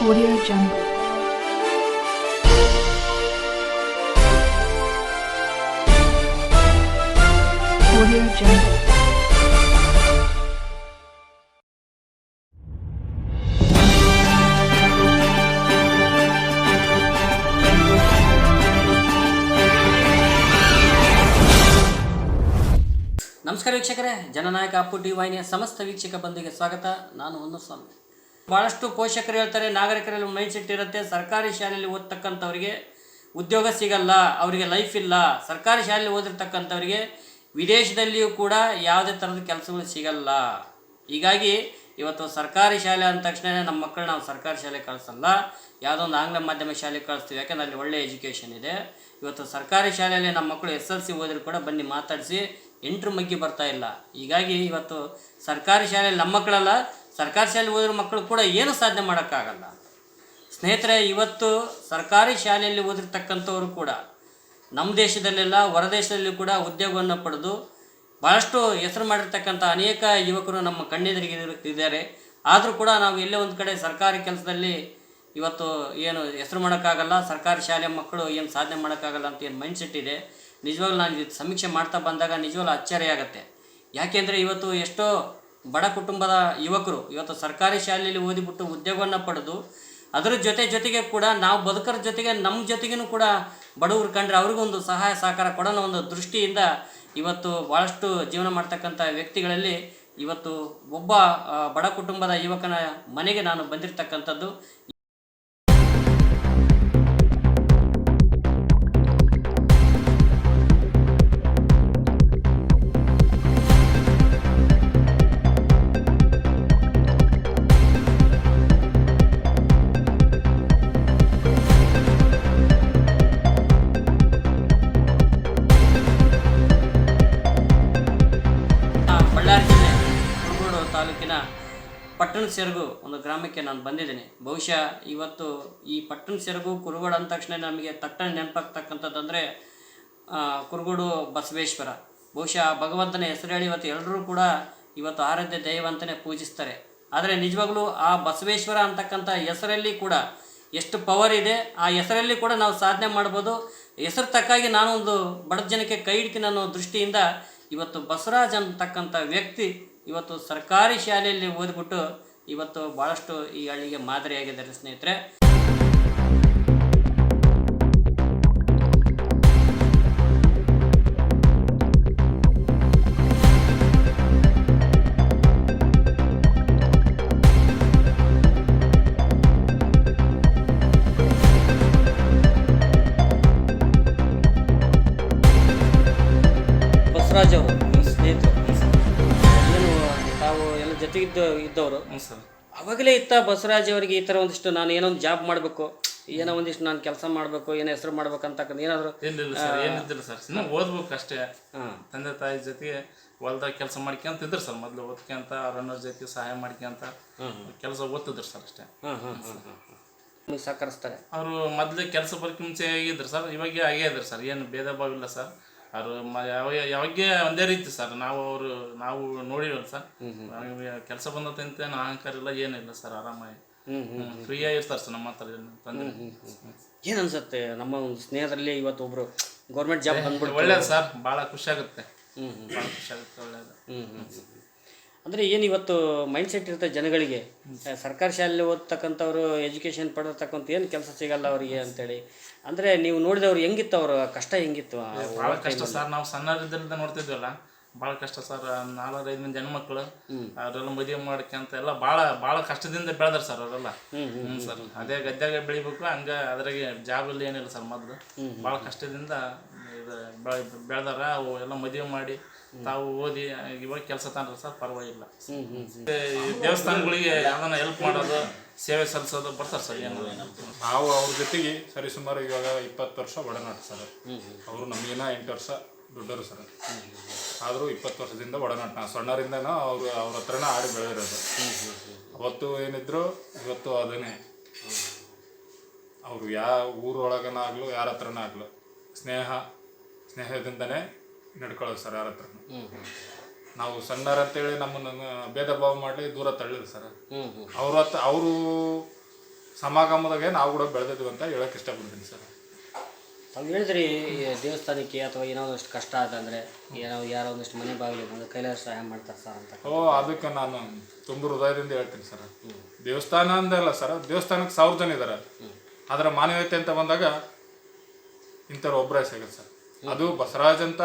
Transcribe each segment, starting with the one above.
Audio Jungle. Audio Jungle. ನಮಸ್ಕಾರ ವೀಕ್ಷಕರೇ, ಜನನಾಯಕ Appu D ವಾಹಿನಿಯ ಸಮಸ್ತ ವೀಕ್ಷಕ ಬಂದಿಗೆ ಸ್ವಾಗತ ನಾನು ಒಂದು ಸ್ವಾಮಿ ಭಾಳಷ್ಟು ಪೋಷಕರು ಹೇಳ್ತಾರೆ, ನಾಗರಿಕರಲ್ಲಿ ಮೈಂಡ್ ಸೆಟ್ ಇರುತ್ತೆ, ಸರ್ಕಾರಿ ಶಾಲೆಯಲ್ಲಿ ಓದ್ತಕ್ಕಂಥವ್ರಿಗೆ ಉದ್ಯೋಗ ಸಿಗಲ್ಲ, ಅವರಿಗೆ ಲೈಫ್ ಇಲ್ಲ. ಸರ್ಕಾರಿ ಶಾಲೆಯಲ್ಲಿ ಓದಿರ್ತಕ್ಕಂಥವ್ರಿಗೆ ವಿದೇಶದಲ್ಲಿಯೂ ಕೂಡ ಯಾವುದೇ ಥರದ ಕೆಲಸಗಳು ಸಿಗಲ್ಲ. ಹೀಗಾಗಿ ಇವತ್ತು ಸರ್ಕಾರಿ ಶಾಲೆ ಅಂದ ತಕ್ಷಣ ನಮ್ಮ ಮಕ್ಕಳು ನಾವು ಸರ್ಕಾರಿ ಶಾಲೆ ಕಳಿಸಲ್ಲ. ಯಾವುದೋ ಒಂದು ಆಂಗ್ಲ ಮಾಧ್ಯಮ ಶಾಲೆ ಕಳಿಸ್ತೀವಿ, ಯಾಕಂದ್ರೆ ಅಲ್ಲಿ ಒಳ್ಳೆ ಎಜುಕೇಷನ್ ಇದೆ. ಇವತ್ತು ಸರ್ಕಾರಿ ಶಾಲೆಯಲ್ಲಿ ನಮ್ಮ ಮಕ್ಕಳು ಎಸ್ ಎಲ್ ಸಿ ಓದಿದ್ರು ಕೂಡ ಬನ್ನಿ ಮಾತಾಡಿಸಿ, ಎಂಟ್ರು ಮಗ್ಗಿ ಬರ್ತಾ ಇಲ್ಲ. ಹೀಗಾಗಿ ಇವತ್ತು ಸರ್ಕಾರಿ ಶಾಲೆಯಲ್ಲಿ ನಮ್ಮ ಮಕ್ಕಳಲ್ಲ ಸರ್ಕಾರಿ ಶಾಲೆ ಓದಿರೋ ಮಕ್ಕಳು ಕೂಡ ಏನು ಸಾಧನೆ ಮಾಡೋಕ್ಕಾಗಲ್ಲ. ಸ್ನೇಹಿತರೆ, ಇವತ್ತು ಸರ್ಕಾರಿ ಶಾಲೆಯಲ್ಲಿ ಓದಿರ್ತಕ್ಕಂಥವರು ಕೂಡ, ನಮ್ಮ ದೇಶದಲ್ಲೆಲ್ಲ ಹೊರದೇಶದಲ್ಲಿ ಕೂಡ ಉದ್ಯೋಗವನ್ನು ಪಡೆದು ಭಾಳಷ್ಟು ಹೆಸರು ಮಾಡಿರ್ತಕ್ಕಂಥ ಅನೇಕ ಯುವಕರು ನಮ್ಮ ಕಣ್ಣೆದುರಿಗೆ ಇದ್ದಾರೆ. ಆದರೂ ಕೂಡ ನಾವು ಎಲ್ಲೇ ಒಂದು ಕಡೆ ಸರ್ಕಾರಿ ಕೆಲಸದಲ್ಲಿ ಇವತ್ತು ಏನು ಹೆಸರು ಮಾಡೋಕ್ಕಾಗಲ್ಲ, ಸರ್ಕಾರಿ ಶಾಲೆ ಮಕ್ಕಳು ಏನು ಸಾಧನೆ ಮಾಡೋಕ್ಕಾಗಲ್ಲ ಅಂತ ಏನು ಮೈಂಡ್ ಸೆಟ್ ಇದೆ, ನಿಜವಾಗ್ಲೂ ನಾನು ಇದು ಸಮೀಕ್ಷೆ ಮಾಡ್ತಾ ಬಂದಾಗ ನಿಜವಾಗ್ಲೂ ಅಚ್ಚರಿ ಆಗುತ್ತೆ ಯಾಕೆಂದರೆ ಇವತ್ತು ಎಷ್ಟೋ ಬಡ ಕುಟುಂಬದ ಯುವಕರು, ಇವತ್ತು ಸರ್ಕಾರಿ ಶಾಲೆಯಲ್ಲಿ ಓದಿಬಿಟ್ಟು ಉದ್ಯೋಗವನ್ನು ಪಡೆದು, ಅದರ ಜೊತೆ ಜೊತೆಗೆ ಕೂಡ ನಾವು ಬದುಕರ ಜೊತೆಗೆ ನಮ್ಮ ಜೊತೆಗೂ ಕೂಡ ಬಡವರು ಕಂಡ್ರೆ ಅವ್ರಿಗೊಂದು ಸಹಾಯ ಸಹಕಾರ ಕೊಡೋಣ ಒಂದು ದೃಷ್ಟಿಯಿಂದ ಇವತ್ತು ಭಾಳಷ್ಟು ಜೀವನ ಮಾಡ್ತಕ್ಕಂಥ ವ್ಯಕ್ತಿಗಳಲ್ಲಿ ಇವತ್ತು ಒಬ್ಬ ಬಡ ಕುಟುಂಬದ ಯುವಕನ ಮನೆಗೆ ನಾನು ಬಂದಿರತಕ್ಕಂಥದ್ದು. ಸೆರಗು ಒಂದು ಗ್ರಾಮಕ್ಕೆ ನಾನು ಬಂದಿದ್ದೀನಿ. ಬಹುಶಃ ಇವತ್ತು ಈ ಪಟ್ಟಣ ಸೆರಗು ಕುರುಗೋಡು ಅಂದ ತಕ್ಷಣ ನಮಗೆ ತಟ್ಟನೆ ನೆನಪಾಗ್ತಕ್ಕಂಥದ್ದು ಅಂದರೆ ಕುರುಗೋಡು ಬಸವೇಶ್ವರ. ಬಹುಶಃ ಭಗವಂತನ ಹೆಸರು ಹೇಳಿ ಇವತ್ತು ಎಲ್ಲರೂ ಕೂಡ ಇವತ್ತು ಆರಾಧ್ಯ ದೈವ ಅಂತಲೇ ಪೂಜಿಸ್ತಾರೆ. ಆದರೆ ನಿಜವಾಗ್ಲೂ ಆ ಬಸವೇಶ್ವರ ಅಂತಕ್ಕಂಥ ಹೆಸರಲ್ಲಿ ಕೂಡ ಎಷ್ಟು ಪವರ್ ಇದೆ, ಆ ಹೆಸರಲ್ಲಿ ಕೂಡ ನಾವು ಸಾಧನೆ ಮಾಡ್ಬೋದು. ಹೆಸರು ತಕ್ಕಾಗಿ ನಾನೊಂದು ಬಡ ಜನಕ್ಕೆ ಕೈ ಹಿಡ್ತೀನಿ ಅನ್ನೋ ದೃಷ್ಟಿಯಿಂದ ಇವತ್ತು ಬಸವರಾಜ್ ಅಂತಕ್ಕಂಥ ವ್ಯಕ್ತಿ ಇವತ್ತು ಸರ್ಕಾರಿ ಶಾಲೆಯಲ್ಲಿ ಓದ್ಬಿಟ್ಟು ಇವತ್ತು ಭಾಳಷ್ಟು ಈ ಹಳ್ಳಿಗೆ ಮಾದರಿಯಾಗಿದ್ದಾರೆ ಸ್ನೇಹಿತರೆ. ಬಸವರಾಜ್ ಎಲ್ಲ ಜೊತೆಗಿದ್ದ ಇದ್ದವರು. ಹ್ಞೂ ಸರ್ ಅವಾಗಲೇ ಇತ್ತ ಬಸವರಾಜ್ ಅವರಿಗೆ ಈ ಥರ ಒಂದಿಷ್ಟು ನಾನು ಏನೋ ಒಂದು ಜಾಬ್ ಮಾಡಬೇಕು ಏನೋ ಒಂದಿಷ್ಟು ನಾನು ಕೆಲಸ ಮಾಡಬೇಕು ಏನೋ ಹೆಸರು ಮಾಡ್ಬೇಕಂತಕ್ಕಂಥ ಏನಾದರೂ ಇಲ್ಲ ಸರ್ ಏನಿದ್ದಿಲ್ಲ ಸರ್. ಸುಮ್ಮನೆ ಓದ್ಬೇಕು ಅಷ್ಟೇ ತಂದೆ ತಾಯಿ ಜೊತೆಗೆ ಹೊಲ್ದಾಗ ಕೆಲಸ ಮಾಡ್ಕೊಂತ ಇದ್ರು ಸರ್. ಮೊದಲು ಓದ್ಕೊಂತ ರನ್ನರ್ ಜೊತೆ ಸಹಾಯ ಮಾಡ್ಕೊಂತ ಕೆಲಸ ಓದ್ತಿದ್ರು ಸರ್ ಅಷ್ಟೇ. ಸಹಕರಿಸ್ತಾರೆ. ಅವರು ಮೊದಲು ಕೆಲಸ ಬರೋಕೆ ಮುಂಚೆ ಆಗಿದ್ರು ಸರ್. ಇವಾಗ ಆಗೇ ಇದ್ರು ಸರ್. ಏನು ಭೇದ ಭಾವ ಇಲ್ಲ ಸರ್. ಅವರು ಮ ಯಾವ ಯಾವಾಗೇ ಒಂದೇ ರೀತಿ ಸರ್. ನಾವು ಅವರು ನಾವು ನೋಡಿವಲ್ಲ ಸರ್. ಕೆಲಸ ಬಂದತ್ತಂತ ಏನು ಅಹಂಕಾರ ಇಲ್ಲ ಏನಿಲ್ಲ ಸರ್. ಆರಾಮಾಗಿ. ಫ್ರೀ ಆಗಿರ್ತಾರೆ ಸರ್ ನಮ್ಮ ಹತ್ರ ಏನು ತೊಂದ್ರೆ ಏನು ಅನ್ಸುತ್ತೆ? ನಮ್ಮ ಒಂದು ಸ್ನೇಹದಲ್ಲಿ ಇವತ್ತು ಒಬ್ಬರು ಗೌರ್ಮೆಂಟ್ ಜಾಬ್ ಬಂದ್ಬಿಟ್ಟು ಒಳ್ಳೇದು ಸರ್. ಭಾಳ ಖುಷಿ ಆಗುತ್ತೆ. ಭಾಳ ಖುಷಿ ಆಗುತ್ತೆ ಒಳ್ಳೇದು. ಹ್ಞೂ ಹ್ಞೂ ಅಂದರೆ ಏನು ಇವತ್ತು ಮೈಂಡ್ ಸೆಟ್ ಇರುತ್ತೆ ಜನಗಳಿಗೆ? ಸರ್ಕಾರಿ ಶಾಲೆಯಲ್ಲಿ ಓದ್ತಕ್ಕಂಥವ್ರು ಎಜುಕೇಷನ್ ಪಡೆದತಕ್ಕಂಥ ಏನು ಕೆಲಸ ಸಿಗಲ್ಲ ಅವರಿಗೆ ಅಂತೇಳಿ. ಅಂದರೆ ನೀವು ನೋಡಿದವ್ರು ಹೆಂಗಿತ್ತು ಅವ್ರ? ಕಷ್ಟ ಹೆಂಗಿತ್ತು? ಭಾಳ ಕಷ್ಟ ಸರ್. ನಾವು ಸಣ್ಣದ್ರಿಂದ ನೋಡ್ತಿದ್ವಲ್ಲ ಭಾಳ ಕಷ್ಟ ಸರ್. ನಾಲ್ಕು ಐದು ಮಂದಿ ಹೆಣ್ಮಕ್ಳು ಅವರೆಲ್ಲ ಮದುವೆ ಮಾಡ್ಕೊಂತ ಎಲ್ಲ ಭಾಳ ಭಾಳ ಕಷ್ಟದಿಂದ ಬೆಳೆದಾರ ಸರ್ ಅವರೆಲ್ಲ. ಹ್ಞೂ ಸರ್. ಅದೇ ಗದ್ದಾಗ ಬೆಳಿಬೇಕು ಹಂಗೆ ಅದ್ರಾಗೆ ಜಾಬಲ್ಲಿ ಏನಿಲ್ಲ ಸರ್ ಮೊದಲು. ಭಾಳ ಕಷ್ಟದಿಂದ ಇದು ಬೆಳೆ- ಬೆಳೆದಾರ. ಅವು ಎಲ್ಲ ಮದುವೆ ಮಾಡಿ ತಾವು ಓದಿ ಇವಾಗ ಕೆಲಸ ತಾನ್ರ ಸರ್ ಪರವಾಗಿಲ್ಲ. ಹ್ಞೂ ಹ್ಞೂ ಈ ದೇವಸ್ಥಾನಗಳಿಗೆ ಯಾವ್ದನ್ನ ಹೆಲ್ಪ್ ಮಾಡೋದು ಸೇವೆ ಸಲ್ಲಿಸೋದು ಬರ್ತಾರೆ ಸರ್ ಏನು ನಾವು ಅವ್ರ ಜೊತೆಗೆ ಸರಿ ಸುಮಾರು ಇವಾಗ ಇಪ್ಪತ್ತು ವರ್ಷ ಒಡನಾಟ ಸರ್. ಅವರು ನಮಗಿನ್ನ ಎಂಟು ವರ್ಷ ದೊಡ್ಡರು ಸರ್. ಆದರೂ ಇಪ್ಪತ್ತು ವರ್ಷದಿಂದ ಒಡನಾಟ. ನಾವು ಸಣ್ಣರಿಂದನೂ ಅವ್ರು ಅವ್ರ ಹತ್ರನೇ ಆಡಿ ಬೆಳೆದಿರೋದು. ಅವತ್ತು ಏನಿದ್ರು ಇವತ್ತು ಅದನ್ನೇ. ಅವರು ಯಾವ ಊರೊಳಗನಾಗಲು ಯಾರ ಹತ್ರನೇ ಆಗ್ಲು ಸ್ನೇಹ ಸ್ನೇಹದಿಂದನೇ ನಡ್ಕೊಳ್ಳೋದು ಸರ್ ಯಾರ ಹತ್ರ. ನಾವು ಸಣ್ಣರಂತೇಳಿ ನಮ್ಮನ್ನು ಭೇದ ಭಾವ ಮಾಡಿ ದೂರ ತಳ್ಳಿದ್ರು ಸರ್. ಅವ್ರ ಹತ್ರ ಅವರು ಸಮಾಗಮದಾಗೆ ನಾವು ಕೂಡ ಬೆಳೆದಿದ್ವಿ ಅಂತ ಹೇಳಕ್ ಇಷ್ಟಪಡ್ತೀನಿ ಸರ್. ತಾವು ಹೇಳಿದ್ರಿ ದೇವಸ್ಥಾನಕ್ಕೆ ಅಥವಾ ಏನೋ ಅಷ್ಟು ಕಷ್ಟ ಆದಂದ್ರೆ ಏನೋ ಯಾರೋ ಒಂದಷ್ಟು ಮನೆ ಬಾಗಿಲು ಕೈಲಾಸ ಸಹಾಯ ಮಾಡ್ತಾರೆ ಸರ್ ಅಂತ. ಓ ಅದಕ್ಕೆ ನಾನು ತುಂಬ ಹೃದಯದಿಂದ ಹೇಳ್ತೀನಿ ಸರ್. ದೇವಸ್ಥಾನ ಅಂದಲ್ಲ ಸರ್ ದೇವಸ್ಥಾನಕ್ಕೆ ಸಾವಿರ ಜನ ಇದ್ದಾರೆ ಅದರ ಮಾನವೀಯತೆ ಅಂತ ಬಂದಾಗ ಇಂಥವ್ರು ಒಬ್ಬರೇ ಸಿಗುತ್ತೆ ಸರ್. ಅದು ಬಸವರಾಜ್ ಅಂತ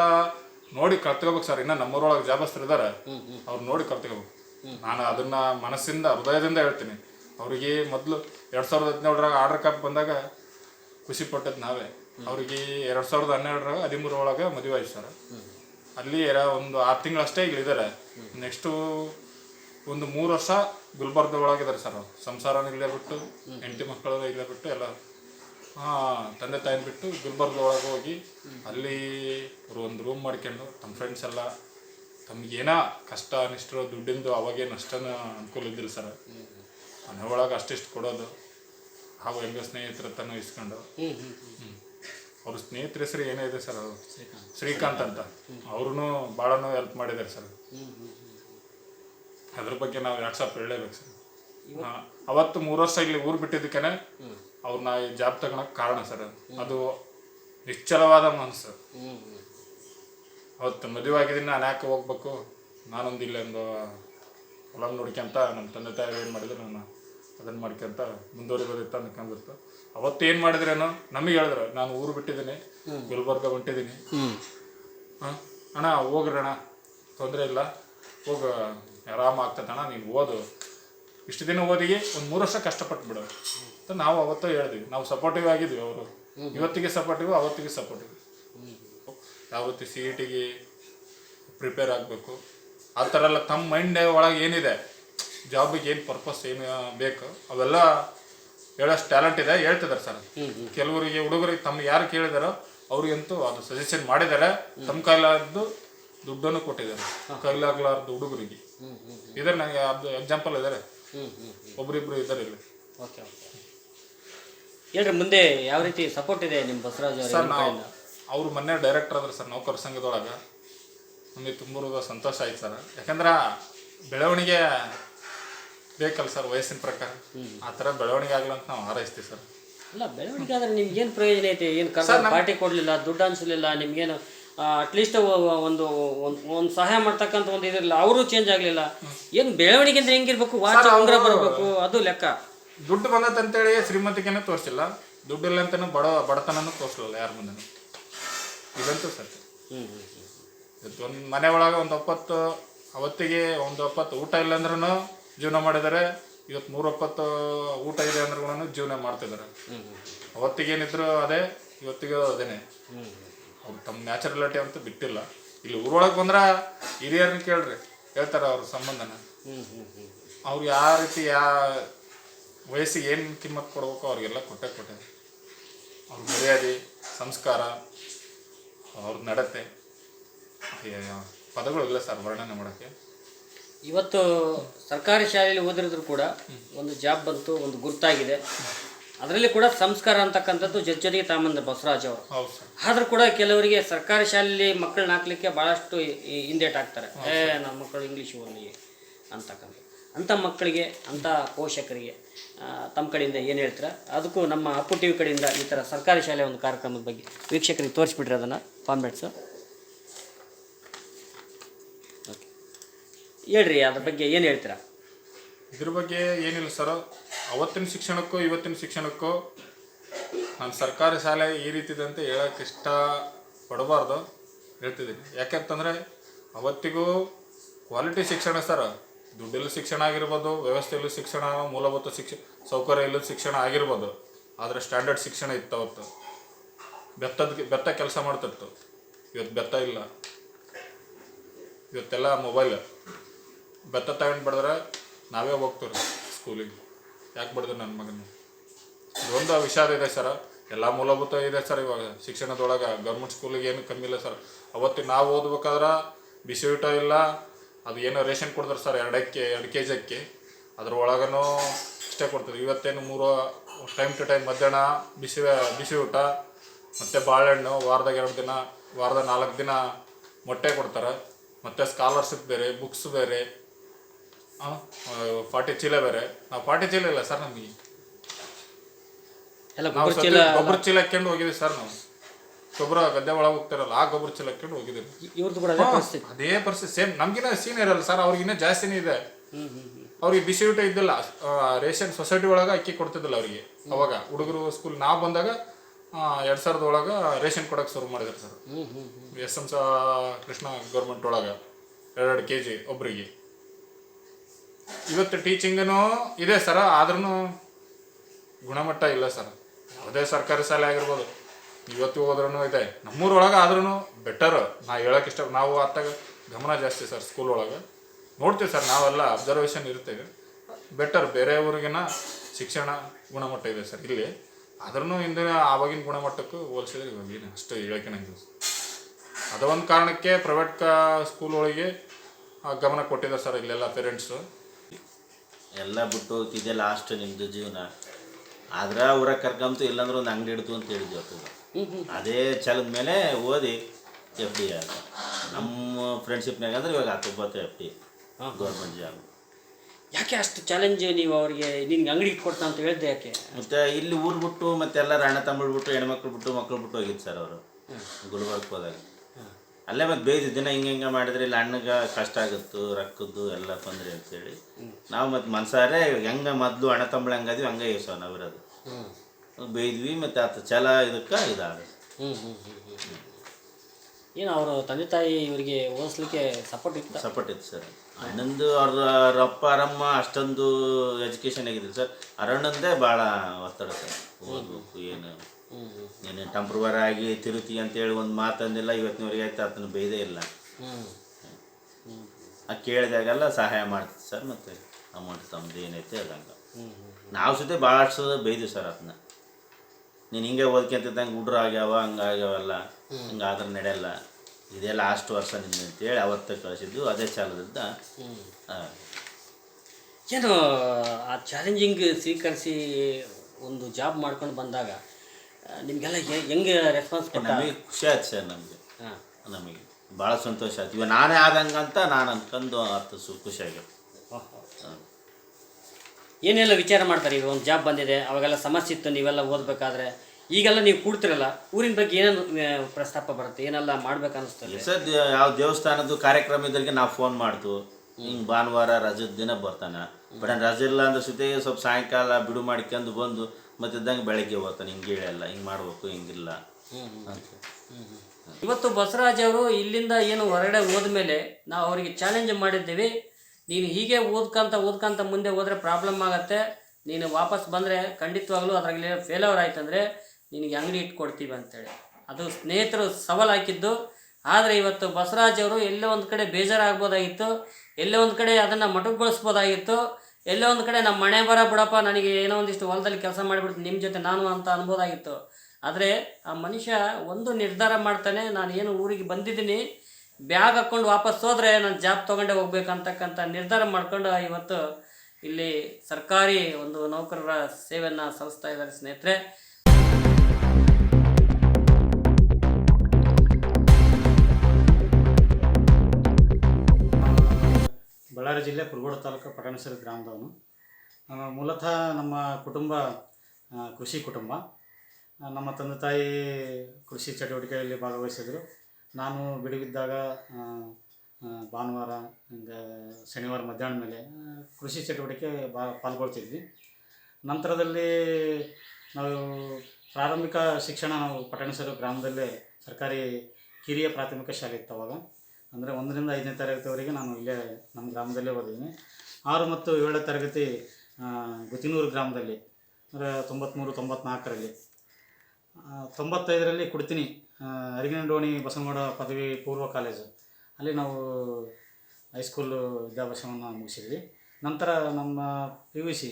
ನೋಡಿ ಕಲ್ತ್ಕೋಬೇಕು ಸರ್. ಇನ್ನ ನಮ್ಮೂರೊಳಗೆ ಜಾಬಸ್ತ್ರ ಇದ್ದಾರೆ ಅವ್ರು ನೋಡಿ ಕಲ್ತ್ಕೋಬೇಕು ನಾನು ಅದನ್ನ ಮನಸ್ಸಿಂದ ಹೃದಯದಿಂದ ಹೇಳ್ತೀನಿ. ಅವರಿಗೆ ಮೊದಲು ಎರಡು ಸಾವಿರದ ಹದಿನೇಳರಾಗ ಆರ್ಡರ್ ಕಪ್ ಬಂದಾಗ ಖುಷಿ ಪಟ್ಟದ್ದು ನಾವೇ. ಅವ್ರಿಗೆ ಎರಡು ಸಾವಿರದ ಹನ್ನೆರಡರಾಗ ಹದಿಮೂರೊಳಗೆ ಮದುವೆ ಆಯ್ತು ಸರ್. ಅಲ್ಲಿ ಒಂದು ಆರು ತಿಂಗಳಷ್ಟೇ ಇಲ್ಲಿದ್ದಾರೆ ನೆಕ್ಸ್ಟು ಒಂದು ಮೂರು ವರ್ಷ ಗುಲ್ಬರ್ಗ ಒಳಗಿದ್ದಾರೆ ಸರ್ ಅವ್ರು. ಸಂಸಾರನ ಇಲ್ಲೇ ಬಿಟ್ಟು ಹೆಂಡತಿ ಮಕ್ಕಳ ಇಲ್ಲೇ ಬಿಟ್ಟು ಎಲ್ಲ ತಂದೆ ತಾಯಿನ ಬಿಟ್ಟು ಗುಲ್ಬರ್ಗ ಒಳಗೆ ಹೋಗಿ ಅಲ್ಲಿ ಅವ್ರು ಒಂದು ರೂಮ್ ಮಾಡ್ಕೊಂಡು ತಮ್ಮ ಫ್ರೆಂಡ್ಸ್ ಎಲ್ಲ ತಮಗೇನೋ ಕಷ್ಟ ಅನಿಷ್ಟಿರೋ ದುಡ್ಡಿಂದು ಅವಾಗೇನು ಅಷ್ಟನ ಅನುಕೂಲ ಇದ್ದಿಲ್ಲ ಸರ್. ಮನೆ ಒಳಗೆ ಅಷ್ಟಿಷ್ಟು ಕೊಡೋದು ಹಾಗೂ ಹೆಂಗ ಸ್ನೇಹಿತರ ತನ ಇಸ್ಕೊಂಡು. ಅವ್ರ ಸ್ನೇಹಿತರ ಹೆಸರು ಏನೇ ಇದೆ ಸರ್ ಅವರು ಶ್ರೀಕಾಂತ್. ಅಂತ. ಅವ್ರೂ ಭಾಳನೂ ಹೆಲ್ಪ್ ಮಾಡಿದ್ದಾರೆ ಸರ್. ಅದ್ರ ಬಗ್ಗೆ ನಾವು ವಾಟ್ಸಪ್ ಹೇಳಲೇಬೇಕು ಸರ್. ಹಾ, ಅವತ್ತು ಮೂರು ವರ್ಷ ಇಲ್ಲಿ ಊರು ಬಿಟ್ಟಿದ್ದಕ್ಕೇನೆ ಅವ್ರನ್ನ ಜಾಬ್ ತಗೊಳಕ್ ಕಾರಣ ಸರ್ ಅದು. ನಿಶ್ಚಲವಾದ ಮನಸ್ಸು. ಅವತ್ತು ಮದುವೆ ಆಗಿದ್ದೀನಿ ನಾನು ಯಾಕೆ ಹೋಗ್ಬೇಕು? ನಾನೊಂದು ಇಲ್ಲೊಂದು ಹೊಲ ನೋಡ್ಕೊಂತ ನಮ್ಮ ತಂದೆ ತಾಯಿ ಏನು ಮಾಡಿದ್ರು ನಾನು ಅದನ್ನು ಮಾಡ್ಕೊಂತ ಮುಂದುವರಿಬೋದಿತ್ತು ಅನ್ಕೊಂಡಿರ್ತು ಅವತ್ತು ಏನು ಮಾಡಿದ್ರೇನೋ ನಮಗೆ ಹೇಳಿದ್ರು. ನಾನು ಊರು ಬಿಟ್ಟಿದ್ದೀನಿ, ಗುಲ್ಬರ್ಗ ಹೊಂಟಿದ್ದೀನಿ. ಹಾಂ? ಅಣ್ಣ ಹೋಗ್ರಣ್ಣ ತೊಂದರೆ ಇಲ್ಲ. ಹೋಗ. ಆರಾಮ ಆಗ್ತದಣ್ಣ ನೀನು ಓದು. ಇಷ್ಟು ದಿನ ಓದಿಗೆ ಒಂದು ಮೂರು ವರ್ಷ ಕಷ್ಟಪಟ್ಟು ಬಿಡು ಅಂತ ನಾವು ಅವತ್ತು ಹೇಳಿದ್ವಿ. ನಾವು ಸಪೋರ್ಟಿವ್ ಆಗಿದ್ವಿ ಅವರು. ಇವತ್ತಿಗೆ ಸಪೋರ್ಟಿವ್ ಅವತ್ತಿಗೆ ಸಪೋರ್ಟಿವ್ ಯಾವತ್ತಿ ಸಿ ಇ ಟಿಗೆ ಪ್ರಿಪೇರ್ ಆಗಬೇಕು. ಆ ಥರ ಎಲ್ಲ ತಮ್ಮ ಮೈಂಡ್ ಒಳಗೆ ಏನಿದೆ? ಜಾಬಿಗೆ ಏನು ಪರ್ಪಸ್ ಏನು ಬೇಕು? ಅವೆಲ್ಲ ಹೇಳೋಷ್ಟು ಟ್ಯಾಲೆಂಟ್ ಇದೆ ಹೇಳ್ತಿದ್ದಾರೆ ಸರ್ ಕೆಲವರಿಗೆ ಹುಡುಗರಿಗೆ ತಮ್ಮ ಯಾರು ಕೇಳಿದಾರೋ ಅವ್ರಿಗಂತೂ ಅದು ಸಜೆಷನ್ ಮಾಡಿದ್ದಾರೆ. ತಮ್ಮ ಕೈಲಾದ್ದು ದುಡ್ಡನ್ನು ಕೊಟ್ಟಿದ್ದಾರೆ. ಕೈಲಾಗ್ಲಾರ್ದು ಹುಡುಗರಿಗೆ. ಇದ್ರೆ ನನಗೆ ಅದು ಎಕ್ಸಾಂಪಲ್ ಇದ್ದಾರೆ ಒಬ್ರಿಬ್ರು ಇದ್ದಾರೆ ಇಲ್ಲಿ. ಓಕೆ ಓಕೆ ಹೇಳ್ರಿ ಮುಂದೆ ಯಾವ ರೀತಿ ಸಪೋರ್ಟ್ ಇದೆ ನಿಮ್ಮ ಬಸವರಾಜ್ ಅವರ ಸರ್ ನಾವು ಅವ್ರು ಮೊನ್ನೆ ಡೈರೆಕ್ಟರ್ ಆದ್ರೆ ಸರ್ ನೌಕರ ಸಂಘದೊಳಗೆ. ನಮಗೆ ತುಂಬ ಸಂತೋಷ ಆಯ್ತು ಸರ್. ಯಾಕಂದ್ರೆ ಬೆಳವಣಿಗೆ ಬೇಕಲ್ಲ ಸರ್ ವಯಸ್ಸಿನ ಪ್ರಕಾರ. ಆ ಥರ ಬೆಳವಣಿಗೆ ಆಗಲ್ಲ ಅಂತ ನಾವು ಹಾರೈಸ್ತೀವಿ ಸರ್. ಅಲ್ಲ ಬೆಳವಣಿಗೆ ಆದ್ರೆ ನಿಮ್ಗೆ ಏನು ಪ್ರಯೋಜನ ಐತಿ? ಏನು ಕರ್ನಾಟಕ ಪಾರ್ಟಿ ಕೊಡಲಿಲ್ಲ ದುಡ್ಡು ಅನ್ಸಲಿಲ್ಲ ನಿಮ್ಗೇನು ಅಟ್ಲೀಸ್ಟ್ ಒಂದು ಒಂದು ಸಹಾಯ ಮಾಡ್ತಕ್ಕಂಥ ಒಂದು ಇದಿರಲಿಲ್ಲ ಅವರು ಚೇಂಜ್ ಆಗಲಿಲ್ಲ. ಏನು ಬೆಳವಣಿಗೆ ಅಂದ್ರೆ ಹೆಂಗಿರ್ಬೇಕು? ವಾಚ ಉಂಗ್ರ ಬರಬೇಕು ಅದು ಲೆಕ್ಕ. ದುಡ್ಡು ಬಂದತಂತೇಳಿ ಶ್ರೀಮಂತಿಕೆನೇ ತೋರಿಸಿಲ್ಲ. ದುಡ್ಡು ಇಲ್ಲ ಅಂತನೂ ಬಡ ಬಡತನನೂ ತೋರಿಸಲಿಲ್ಲ ಯಾರ ಮುಂದೆ ಇದಂತೂ ಸತ್ಯ. ಒಂದು ಮನೆ ಒಳಗೆ ಒಂದು ಒಪ್ಪತ್ತು ಅವತ್ತಿಗೆ ಒಂದು ಒಪ್ಪತ್ತು ಊಟ ಇಲ್ಲ ಅಂದ್ರೂ ಜೀವನ ಮಾಡಿದ್ದಾರೆ ಇವತ್ತು ಮೂರು ಒಪ್ಪತ್ತು ಊಟ ಇದೆ ಅಂದ್ರೂ ಕೂಡ ಜೀವನ ಮಾಡ್ತಿದ್ದಾರೆ ಅವತ್ತಿಗೇನಿದ್ರು ಅದೇ ಇವತ್ತಿಗೆ ಅದೇನೆ. ಅವ್ರು ತಮ್ಮ ನ್ಯಾಚುರಲಿಟಿ ಅಂತ ಬಿಟ್ಟಿಲ್ಲ. ಇಲ್ಲಿ ಊರೊಳಗೆ ಬಂದ್ರೆ ಹಿರಿಯರನ್ನ ಕೇಳ್ರಿ. ಹೇಳ್ತಾರೆ ಅವ್ರ ಸಂಬಂಧನ. ಅವ್ರು ಯಾವ ರೀತಿ ಯಾ ವಯಸ್ಸಿಗೆ ಏನು ಕಿಮ್ಮತ್ತು ಕೊಡಬೇಕೋ ಅವ್ರಿಗೆಲ್ಲ ಕೊಟ್ಟೆ ಕೊಟ್ಟೆ. ಅವ್ರ ಮರ್ಯಾದೆ ಸಂಸ್ಕಾರ ಅವ್ರ ನಡತೆ ಪದಗಳಿಲ್ಲ ಪದಗಳು ಇಲ್ಲ ಸರ್ ವರ್ಣನೆ ಮಾಡೋಕ್ಕೆ. ಇವತ್ತು ಸರ್ಕಾರಿ ಶಾಲೆಯಲ್ಲಿ ಓದಿರಿದ್ರು ಕೂಡ ಒಂದು ಜಾಬ್ ಬಂತು ಒಂದು ಗುರ್ತಾಗಿದೆ. ಅದರಲ್ಲಿ ಕೂಡ ಸಂಸ್ಕಾರ ಅಂತಕ್ಕಂಥದ್ದು ಜೊತೆಗೆ ತಾಮಂದ ಬಸವರಾಜ್ ಅವರು. ಆದ್ರೂ ಕೂಡ ಕೆಲವರಿಗೆ ಸರ್ಕಾರಿ ಶಾಲೆಯಲ್ಲಿ ಮಕ್ಕಳನ್ನ ಹಾಕ್ಲಿಕ್ಕೆ ಭಾಳಷ್ಟು ಈ- ಹಿಂದೇಟ್ ಹಾಕ್ತಾರೆ ಏ ನಮ್ಮ ಮಕ್ಕಳು ಇಂಗ್ಲೀಷ್ ಓದಲಿ ಅಂತಕ್ಕಂಥ ಅಂಥ ಮಕ್ಕಳಿಗೆ ಅಂಥ ಪೋಷಕರಿಗೆ ತಮ್ಮ ಕಡೆಯಿಂದ ಏನು ಹೇಳ್ತೀರಾ? ಅದಕ್ಕೂ ನಮ್ಮ ಅಪ್ಪು ಟಿ ವಿ ಕಡೆಯಿಂದ ಈ ಥರ ಸರ್ಕಾರಿ ಶಾಲೆ ಒಂದು ಕಾರ್ಯಕ್ರಮದ ಬಗ್ಗೆ ವೀಕ್ಷಕರಿಗೆ ತೋರಿಸ್ಬಿಟ್ರಿ ಅದನ್ನು ಪಾಂಬೇಟ್ಸು ಓಕೆ ಹೇಳ್ರಿ, ಅದ್ರ ಬಗ್ಗೆ ಏನು ಹೇಳ್ತೀರಾ? ಇದ್ರ ಬಗ್ಗೆ ಏನಿಲ್ಲ ಸರ್. ಅವತ್ತಿನ ಶಿಕ್ಷಣಕ್ಕೂ ಇವತ್ತಿನ ಶಿಕ್ಷಣಕ್ಕೂ ನಾನು ಸರ್ಕಾರಿ ಶಾಲೆ ಈ ರೀತಿ ಇದೆ ಅಂತ ಹೇಳಕ್ಕೆ ಇಷ್ಟ ಪಡಬಾರ್ದು ಹೇಳ್ತಿದ್ದೀನಿ. ಯಾಕೆಂತಂದರೆ ಅವತ್ತಿಗೂ ಕ್ವಾಲಿಟಿ ಶಿಕ್ಷಣ ಸರ್. ದುಡ್ಡಿಲ್ಲ ಶಿಕ್ಷಣ ಆಗಿರ್ಬೋದು, ವ್ಯವಸ್ಥೆಯಲ್ಲಿ ಶಿಕ್ಷಣ, ಮೂಲಭೂತ ಶಿಕ್ಷಣ ಸೌಕರ್ಯ ಇಲ್ಲದ ಶಿಕ್ಷಣ ಆಗಿರ್ಬೋದು. ಆದರೆ ಸ್ಟ್ಯಾಂಡರ್ಡ್ ಶಿಕ್ಷಣ ಇತ್ತು ಅವತ್ತು. ಬೆತ್ತದ ಬೆತ್ತ ಕೆಲಸ ಮಾಡ್ತಿತ್ತು. ಇವತ್ತು ಬೆತ್ತ ಇಲ್ಲ. ಇವತ್ತೆಲ್ಲ ಮೊಬೈಲ್ ಬೆತ್ತ ತಗೊಂಡು ಬಡಿದ್ರೆ ನಾವೇ ಹೋಗ್ತೀವಿ ಸ್ಕೂಲಿಗೆ ಯಾಕೆ ಬಡ್ದು ನನ್ನ ಮಗನ ಇದೊಂದು ವಿಷಾದ ಇದೆ ಸರ್. ಎಲ್ಲ ಮೂಲಭೂತ ಇದೆ ಸರ್ ಇವಾಗ. ಶಿಕ್ಷಣದೊಳಗೆ ಗೌರ್ಮೆಂಟ್ ಸ್ಕೂಲಿಗೆ ಏನು ಕಮ್ಮಿ ಇಲ್ಲ ಸರ್. ಅವತ್ತಿಗೆ ನಾವು ಓದ್ಬೇಕಾದ್ರೆ ಬಿಸಿ ಊಟ ಇಲ್ಲ ಅದು ಏನೋ ರೇಷನ್ ಕೊಡ್ತಾರೆ ಸರ್ ಎರಡಕ್ಕೆ ಎರಡು ಕೆ ಜಿ ಅಕ್ಕಿ. ಅದ್ರ ಒಳಗೂ ಇಷ್ಟೇ ಕೊಡ್ತಾರೆ ಇವತ್ತೇನು ಮೂರು ಟೈಮ್ ಟು ಟೈಮ್ ಮಧ್ಯಾಹ್ನ ಬಿಸಿ ಬಿಸಿ ಊಟ ಮತ್ತು ಬಾಳೆಹಣ್ಣು ವಾರದಾಗ ಎರಡು ದಿನ ವಾರದ ನಾಲ್ಕು ದಿನ ಮೊಟ್ಟೆ ಕೊಡ್ತಾರೆ. ಮತ್ತು ಸ್ಕಾಲರ್ಶಿಪ್ ಬೇರೆ ಬುಕ್ಸ್ ಬೇರೆ ಪಾಟಿ ಚೀಲ ಬೇರೆ. ನಾವು ಪಾಟಿ ಚೀಲ ಇಲ್ಲ ಸರ್ ನಮಗೆ. ಗೊಬ್ಬರ ಚೀಲ ಹಾಕ್ಕೊಂಡು ಹೋಗಿದ್ದೀವಿ ಸರ್ ನಾವು. ಗೊಬ್ಬರ ಗದ್ದೆ ಒಳಗೆ ಹೋಗ್ತಾರಲ್ಲ ಆ ಗೊಬ್ಬರ ಚೀಲ ಹೋಗಿದ್ರು ಹೋಗಿದ್ದೀವಿ. ಇವ್ರದ್ದು ಕೂಡ ಅದೇ ಪರಿಸ್ಥಿತಿ. ಅದೇ ಪರಿಸ್ಥಿತಿ. ಸೇಮ್ ನಮ್ಗಿನ ಸೀನಿಯರ್ ಅಲ್ಲ ಸರ್ ಅವ್ರಿಗಿನ್ನ ಜಾಸ್ತಿನೇ ಇದೆ. ಅವ್ರಿಗೆ ಬಿಸಿ ಊಟ ಇದ್ದಿಲ್ಲ ರೇಷನ್ ಸೊಸೈಟಿ ಒಳಗೆ ಅಕ್ಕಿ ಕೊಡ್ತಿದ್ದಿಲ್ಲ ಅವರಿಗೆ. ಅವಾಗ ಹುಡುಗರು ಸ್ಕೂಲ್ ನಾವು ಬಂದಾಗ ಎರಡ್ ಸಾವಿರದ ಒಳಗ ರೇಷನ್ ಕೊಡಕ್ಕೆ ಶುರು ಮಾಡಿದ್ರು sir S M Krishna government ಒಳಗ ಎರಡೆರಡು ಕೆ ಜಿ ಒಬ್ರಿಗೆ. ಇವತ್ತು ಟೀಚಿಂಗನು ಇದೆ ಸರ್ ಆದ್ರೂ ಗುಣಮಟ್ಟ ಇಲ್ಲ ಸರ್ ಯಾವುದೇ ಸರ್ಕಾರಿ ಶಾಲೆ ಆಗಿರ್ಬೋದು. ಇವತ್ತು ಹೋದ್ರೂ ಇದೆ. ನಮ್ಮೂರೊಳಗೆ ಆದ್ರೂ ಬೆಟರ್ ನಾ ಹೇಳಕ್ಕೆ ಇಷ್ಟ ನಾವು ಅತ್ತಾಗ ಗಮನ ಜಾಸ್ತಿ ಸರ್ ಸ್ಕೂಲ್ ಒಳಗೆ. ನೋಡ್ತೀವಿ ಸರ್, ನಾವೆಲ್ಲ ಅಬ್ಸರ್ವೇಷನ್ ಇರ್ತೇವೆ. ಬೆಟರ್ ಬೇರೆ ಊರಿಗಿನ ಶಿಕ್ಷಣ ಗುಣಮಟ್ಟ ಇದೆ ಸರ್ ಇಲ್ಲಿ. ಆದ್ರೂ ಹಿಂದಿನ ಆವಾಗಿನ ಗುಣಮಟ್ಟಕ್ಕೂ ಹೋಲಿಸಿದ್ರೆ ಇವಾಗಿನ ಅಷ್ಟು ಹೇಳಕ್ಕೆ ನಂಗೆ ಅದು ಒಂದು ಕಾರಣಕ್ಕೆ ಪ್ರೈವೇಟ್ ಕಾ ಸ್ಕೂಲ್ ಒಳಗೆ ಗಮನ ಕೊಟ್ಟಿದ್ದಾರೆ ಸರ್ ಇಲ್ಲೆಲ್ಲ ಪೇರೆಂಟ್ಸು ಎಲ್ಲ ಬಿಟ್ಟು ಹೋಗ್ತಿದ್ದೆ ಲಾಸ್ಟ್ ನಿಮ್ಮದು ಜೀವನ. ಆದ್ರೆ ಊರಾಗ ಕರ್ಕೊಂತು ಇಲ್ಲಾಂದ್ರೆ ಒಂದು ಅಂಗಡಿ ಇಡ್ತು ಅಂತ ಹೇಳಿದ್ವಿ ಅವತ್ತು ಅದೇ ಛಲದ ಮೇಲೆ ಓದಿ ಎಫ್ ಡಿ ಆಗ ನಮ್ಮ ಫ್ರೆಂಡ್ಶಿಪ್ನಾಗ ಅಂದ್ರೆ ಇವಾಗ ಹತ್ತೊಂಬತ್ತು ಎಫ್ ಡಿ ಗೌರ್ಮೆಂಟ್ ಜಾಬ್ ಯಾಕೆ ಅಷ್ಟು ಚಾಲೆಂಜ್ ನೀವು ಅವರಿಗೆ ನಿನ್ಗೆ ಅಂಗಡಿ ಕೊಡ್ತಾ ಅಂತ ಹೇಳಿದ್ದೆ ಯಾಕೆ? ಮತ್ತು ಇಲ್ಲಿ ಊರು ಬಿಟ್ಟು ಮತ್ತೆ ಎಲ್ಲರೂ ಅಣ್ಣ ತಮ್ಮಳು ಬಿಟ್ಟು ಹೆಣ್ಮಕ್ಳು ಬಿಟ್ಟು ಮಕ್ಳು ಬಿಟ್ಟು ಹೋಗಿದ್ದು ಸರ್ ಅವರು. ಗುಲ್ಬರ್ಗಕ್ಕೆ ಹೋದಾಗ. ಅಲ್ಲೇ ಮತ್ತೆ ಬೇಯ್ದು ದಿನ ಹಿಂಗೆ ಹಿಂಗೆ ಮಾಡಿದ್ರೆ ಇಲ್ಲಿ ಅಣ್ಣಗೆ ಕಷ್ಟ ಆಗುತ್ತು ರಕ್ಕದ್ದು ಎಲ್ಲ ತೊಂದರೆ ಅಂತೇಳಿ ನಾವು ಮತ್ತು ಮನ್ಸಾರೆ ಹೆಂಗೆ ಮೊದಲು ಅಣ್ಣ ತಂಬಳ ಹಂಗಾದ್ವಿ ಹಂಗೆ ಸರ್ ನಾವಿರೋದು ಬೇಯ್ದ್ವಿ ಮತ್ತು ಆತ ಛಲ ಇದಕ್ಕೆ ಇದಾದ. ಹ್ಞೂ ಹ್ಞೂ ಹ್ಞೂ ಹ್ಞೂ ಏನು ಅವರು ತಂದೆ ತಾಯಿ ಇವರಿಗೆ ಓದಿಸ್ಲಿಕ್ಕೆ ಸಪೋರ್ಟ್ ಇತ್ತು? ಸಪೋರ್ಟ್ ಇತ್ತು ಸರ್. ಅಣ್ಣಂದು ಅವ್ರ ಅಪ್ಪ ಅರಮ್ಮ ಅಷ್ಟೊಂದು ಎಜುಕೇಷನ್ ಆಗಿದ್ರು ಸರ್. ಅರಣ್ಣಂದೇ ಭಾಳ ಒತ್ತಡ ಸರ್. ಓದಬೇಕು ಏನು. ಏನು ಟಂಪ್ರವರ್ ಆಗಿ ತಿರುತಿ ಅಂತೇಳಿ ಒಂದು ಮಾತಂದಿಲ್ಲ ಇವತ್ತಿನವರೆಗೆ ಆಯ್ತು ಆತನ ಬೈದೇ ಇಲ್ಲ. ಹ್ಞೂ ಆ ಕೇಳಿದಾಗೆಲ್ಲ ಸಹಾಯ ಮಾಡ್ತಿತ್ತು ಸರ್ ಮತ್ತು ಅಮೌಂಟ್ ತಮ್ಮದು ಏನೈತೆ ಅದಂಗೆ. ನಾವು ಸುದ್ದಿ ಭಾಳ ಅಷ್ಟು ಬೈದ್ವಿ ಸರ್ ಅದನ್ನ ನೀನು ಹಿಂಗೆ ಓದ್ಕೊಂತಿದ್ದಂಗೆ ಹುಡ್ರು ಆಗ್ಯಾವ ಹಂಗೆ ಆಗ್ಯಾವಲ್ಲ ಹಿಂಗೆ ಆದ್ರೆ ನಡೆಯಲ್ಲ. ಇದೇ ಲಾಸ್ಟ್ ವರ್ಷ ನಿಂದು ಅಂತೇಳಿ ಅವತ್ತು ಕಳಿಸಿದ್ದು ಅದೇ ಚಾಲದಿಂದ ಏನು ಆ ಚಾಲೆಂಜಿಂಗ್ ಸ್ವೀಕರಿಸಿ ಒಂದು ಜಾಬ್ ಮಾಡ್ಕೊಂಡು ಬಂದಾಗ ನಿಮಗೆಲ್ಲ ಹೆಂಗೆ ರೆಸ್ಪಾನ್ಸ್ ಕೊಟ್ಟ? ನಮಗೆ ಖುಷಿ ಆಯ್ತು ಸರ್ ನಮಗೆ. ಹಾಂ. ನಮಗೆ ಭಾಳ ಸಂತೋಷ ಆಯ್ತು. ಇವಾಗ ನಾನೇ ಆದಂಗೆ ಅಂತ ನಾನು ಅನ್ಕೊಂಡು ಅರ್ಥ ಸು ಖುಷಿಯಾಗಿ ಏನೆಲ್ಲ ವಿಚಾರ ಮಾಡ್ತಾರೆ? ಈಗ ಒಂದು ಜಾಬ್ ಬಂದಿದೆ ಅವಾಗೆಲ್ಲ ಸಮಸ್ಯೆ ಇತ್ತು ನೀವೆಲ್ಲ ಓದಬೇಕಾದ್ರೆ. ಈಗೆಲ್ಲ ನೀವು ಕೂಡ್ತಿರಲ್ಲ ಊರಿನ ಬಗ್ಗೆ ಏನೇನು ಪ್ರಸ್ತಾಪ ಬರುತ್ತೆ ಏನೆಲ್ಲ ಮಾಡ್ಬೇಕು ಅನಿಸ್ತದೆ ಸರ್ ಯಾವ ದೇವಸ್ಥಾನದ್ದು ಕಾರ್ಯಕ್ರಮ ಇದ್ರಿಗೆ ನಾವು ಫೋನ್ ಮಾಡ್ತು ಹಿಂಗೆ ಭಾನುವಾರ ರಜದ ದಿನ ಬರ್ತಾನೆ. ಬಟ್ ರಜೆ ಇಲ್ಲ ಅಂದ್ರೆ ಸುತ್ತೇ ಸ್ವಲ್ಪ ಸಾಯಂಕಾಲ ಬಿಡು ಮಾಡ್ಕೊಂಡು ಬಂದು ಮತ್ತೆ ಇದ್ದಂಗೆ ಬೆಳಗ್ಗೆ ಹೋಗ್ತಾನೆ ಹಿಂಗೆ ಹೇಳಲ್ಲ ಹಿಂಗೆ ಮಾಡ್ಬೇಕು ಹಿಂಗಿಲ್ಲ ಅಂತ ಇವತ್ತು ಬಸವರಾಜ್ ಅವರು ಇಲ್ಲಿಂದ ಏನು ಹೊರಗಡೆ ಹೋದ್ಮೇಲೆ ನಾವು ಅವರಿಗೆ ಚಾಲೆಂಜ್ ಮಾಡಿದ್ದೀವಿ. ನೀನು ಹೀಗೆ ಓದ್ಕಂತ ಓದ್ಕಂತ ಮುಂದೆ ಹೋದ್ರೆ ಪ್ರಾಬ್ಲಮ್ ಆಗತ್ತೆ. ನೀನು ವಾಪಸ್ ಬಂದರೆ ಖಂಡಿತವಾಗ್ಲೂ ಅದರಲ್ಲಿ ಫೇಲ್ಯೂರ್ ಆಯ್ತಂದರೆ ನಿನಗೆ ಅಂಗಡಿ ಇಟ್ಕೊಡ್ತೀವಿ ಅಂತೇಳಿ. ಅದು ಸ್ನೇಹಿತರು ಸವಾಲು ಹಾಕಿದ್ದು. ಆದರೆ ಇವತ್ತು ಬಸವರಾಜ್ ಅವರು ಎಲ್ಲೋ ಒಂದು ಕಡೆ ಬೇಜಾರಾಗ್ಬೋದಾಗಿತ್ತು, ಎಲ್ಲೋ ಒಂದು ಕಡೆ ಅದನ್ನು ಮಟುಗೊಳಿಸ್ಬೋದಾಗಿತ್ತು, ಎಲ್ಲೋ ಒಂದು ಕಡೆ ನಮ್ಮ ಮನೆ ಬರ ಬಿಡಪ್ಪ, ನನಗೆ ಏನೋ ಒಂದಿಷ್ಟು ಹೊಲದಲ್ಲಿ ಕೆಲಸ ಮಾಡಿಬಿಡ್ತೀನಿ ನಿಮ್ಮ ಜೊತೆ ನಾನು ಅಂತ ಅನ್ಬೋದಾಗಿತ್ತು. ಆದರೆ ಆ ಮನುಷ್ಯ ಒಂದು ನಿರ್ಧಾರ ಮಾಡ್ತಾನೆ, ನಾನು ಏನು ಊರಿಗೆ ಬಂದಿದ್ದೀನಿ, ಬ್ಯಾಗ್ ಹಾಕ್ಕೊಂಡು ವಾಪಸ್ ಹೋದರೆ ನಾನು ಜಾಬ್ ತೊಗೊಂಡೇ ಹೋಗ್ಬೇಕಂತಕ್ಕಂಥ ನಿರ್ಧಾರ ಮಾಡ್ಕೊಂಡು ಇವತ್ತು ಇಲ್ಲಿ ಸರ್ಕಾರಿ ಒಂದು ನೌಕರರ ಸೇವೆಯನ್ನು ಸಲ್ಲಿಸ್ತಾ ಇದ್ದಾರೆ ಸ್ನೇಹಿತರೆ. ಜಿಲ್ಲೆ ಕುರುಗೋಡು ತಾಲೂಕು ಪಟ್ಟಣಸರಿ ಗ್ರಾಮದವನು. ಮೂಲತಃ ನಮ್ಮ ಕುಟುಂಬ ಕೃಷಿ ಕುಟುಂಬ. ನಮ್ಮ ತಂದೆ ತಾಯಿ ಕೃಷಿ ಚಟುವಟಿಕೆಯಲ್ಲಿ ಭಾಗವಹಿಸಿದರು. ನಾನು ಬಿಡುವಿದ್ದಾಗ ಭಾನುವಾರ ಶನಿವಾರ ಮಧ್ಯಾಹ್ನ ಮೇಲೆ ಕೃಷಿ ಚಟುವಟಿಕೆ ಬಾ, ಪಾಲ್ಗೊಳ್ತಿದ್ವಿ. ನಂತರದಲ್ಲಿ ನಾವು ಪ್ರಾರಂಭಿಕ ಶಿಕ್ಷಣ ನಾವು ಪಟ್ಟಣಸರು ಗ್ರಾಮದಲ್ಲೇ ಸರ್ಕಾರಿ ಕಿರಿಯ ಪ್ರಾಥಮಿಕ ಶಾಲೆ ಇತ್ತು ಅವಾಗ. ಅಂದರೆ ಒಂದರಿಂದ ಐದನೇ ತರಗತಿವರೆಗೆ ನಾನು ಇಲ್ಲೇ ನಮ್ಮ ಗ್ರಾಮದಲ್ಲೇ ಓದಿದ್ದೀನಿ. ಆರು ಮತ್ತು ಏಳನೇ ತರಗತಿ ಗುತಿನೂರು ಗ್ರಾಮದಲ್ಲಿ, ಅಂದರೆ ತೊಂಬತ್ತ್ಮೂರು ತೊಂಬತ್ನಾಲ್ಕರಲ್ಲಿ. ತೊಂಬತ್ತೈದರಲ್ಲಿ ಕುಡ್ತೀನಿ ಅರಿಗಿನಡೋಣಿ ಬಸವನಗೌಡ ಪದವಿ ಪೂರ್ವ ಕಾಲೇಜು. ಅಲ್ಲಿ ನಾವು ಹೈಸ್ಕೂಲು ವಿದ್ಯಾಭ್ಯಾಸವನ್ನು ಮುಗಿಸಿದ್ವಿ. ನಂತರ ನಮ್ಮ ಪಿ ಯು ಸಿ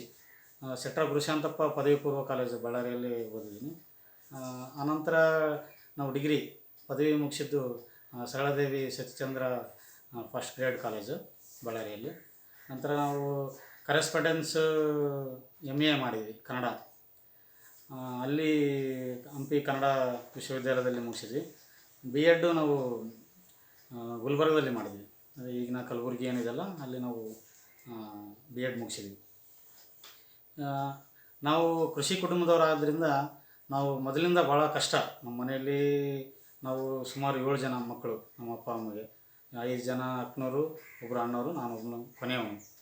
ಸೆಟ್ರ ಗುರುಶಾಂತಪ್ಪ ಪದವಿ ಪೂರ್ವ ಕಾಲೇಜು ಬಳ್ಳಾರಿಯಲ್ಲಿ ಓದಿದ್ದೀನಿ. ಆನಂತರ ನಾವು ಡಿಗ್ರಿ ಪದವಿ ಮುಗಿಸಿದ್ದು Saraladevi Satyachandra first grade college ಬಳ್ಳಾರಿಯಲ್ಲಿ. ನಂತರ ನಾವು ಕರೆಸ್ಪಾಂಡೆನ್ಸ್ ಎಂ ಎ ಮಾಡಿದ್ವಿ, ಕನ್ನಡ. ಅಲ್ಲಿ ಹಂಪಿ ಕನ್ನಡ ವಿಶ್ವವಿದ್ಯಾಲಯದಲ್ಲಿ ಮುಗಿಸಿದ್ವಿ. ಬಿ ಎಡ್ಡು ನಾವು ಗುಲ್ಬರ್ಗದಲ್ಲಿ ಮಾಡಿದ್ವಿ. ಈಗಿನ ಕಲಬುರಗಿ ಏನಿದೆಲ್ಲ ಅಲ್ಲಿ ನಾವು ಬಿ ಎಡ್ ಮುಗಿಸಿದ್ವಿ. ನಾವು ಕೃಷಿ ಕುಟುಂಬದವರಾದ್ದರಿಂದ ನಾವು ಮೊದಲಿಂದ ಭಾಳ ಕಷ್ಟ. ನಮ್ಮ ಮನೆಯಲ್ಲಿ ನಾವು ಸುಮಾರು ಏಳು ಜನ ಮಕ್ಕಳು ನಮ್ಮ ಅಪ್ಪ, ಅಮ್ಮಗೆ. ಐದು ಜನ ಅಕ್ಕನವರು ಒಬ್ಬರು ಅಣ್ಣವರು, ನಾನು ಒಬ್ಬನು ಕೊನೆಯವನು.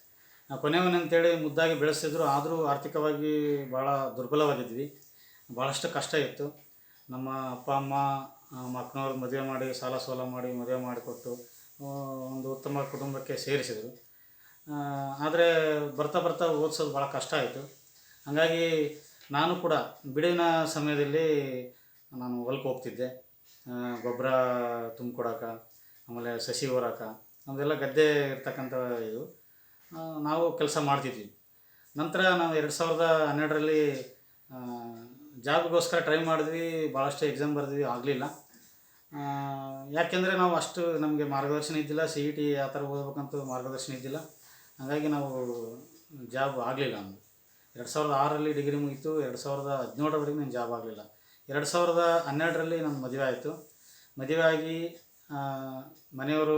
ನಾವು ಕೊನೆಯವನು ಅಂತೇಳಿ ಮುದ್ದಾಗಿ ಬೆಳೆಸಿದ್ರು ಆದರೂ ಆರ್ಥಿಕವಾಗಿ ಭಾಳ ದುರ್ಬಲವಾಗಿದ್ವಿ. ಭಾಳಷ್ಟು ಕಷ್ಟ ಇತ್ತು. ನಮ್ಮ ಅಪ್ಪ, ಅಮ್ಮ, ನಮ್ಮ ಅಕ್ಕನವ್ರು ಮದುವೆ ಮಾಡಿ, ಸಾಲ ಸೋಲ ಮಾಡಿ ಮದುವೆ ಮಾಡಿಕೊಟ್ಟು ಒಂದು ಉತ್ತಮ ಕುಟುಂಬಕ್ಕೆ ಸೇರಿಸಿದರು. ಆದರೆ ಬರ್ತಾ ಬರ್ತಾ ಓದಿಸೋದು ಭಾಳ ಕಷ್ಟ ಆಯಿತು. ಹಾಗಾಗಿ ನಾನು ಕೂಡ ಬಿಡುವಿನ ಸಮಯದಲ್ಲಿ ನಾನು ಹೊಲಕ್ಕೆ ಹೋಗ್ತಿದ್ದೆ. ಗೊಬ್ಬರ ತುಂಬಿಕೊಡಕ್ಕೆ ಆಮೇಲೆ ಸಸಿ ಹೊರಕ ಅದೆಲ್ಲ ಗದ್ದೆ ಇರ್ತಕ್ಕಂಥ ಇದು. ನಾವು ಕೆಲಸ ಮಾಡ್ತಿದ್ವಿ. ನಂತರ ನಾವು ಎರಡು ಸಾವಿರದ ಹನ್ನೆರಡರಲ್ಲಿ ಜಾಬ್ಗೋಸ್ಕರ ಟ್ರೈ ಮಾಡಿದ್ವಿ ಭಾಳಷ್ಟು ಎಕ್ಸಾಮ್ ಬರೆದ್ವಿ ಆಗಲಿಲ್ಲ. ಯಾಕೆಂದರೆ ನಾವು ಅಷ್ಟು ನಮಗೆ ಮಾರ್ಗದರ್ಶನ ಇದ್ದಿಲ್ಲ ಸಿ ಇ ಟಿ ಆ ಥರ ಓದ್ಬೇಕಂತ ಮಾರ್ಗದರ್ಶನ ಇದ್ದಿಲ್ಲ. ಹಾಗಾಗಿ ನಾವು ಜಾಬ್ ಆಗಲಿಲ್ಲ ನಮಗೆ ಎರಡು ಸಾವಿರದ ಆರಲ್ಲಿ ಡಿಗ್ರಿ ಮುಗೀತು, ಎರಡು ಸಾವಿರದ ಹದಿನೇಳರವರೆಗೆ ನಾನು ಜಾಬ್ ಆಗಲಿಲ್ಲ. ಎರಡು ಸಾವಿರದ ಹನ್ನೆರಡರಲ್ಲಿ ನನ್ನ ಮದುವೆ ಆಯಿತು. ಮದುವೆ ಆಗಿ ಮನೆಯವರು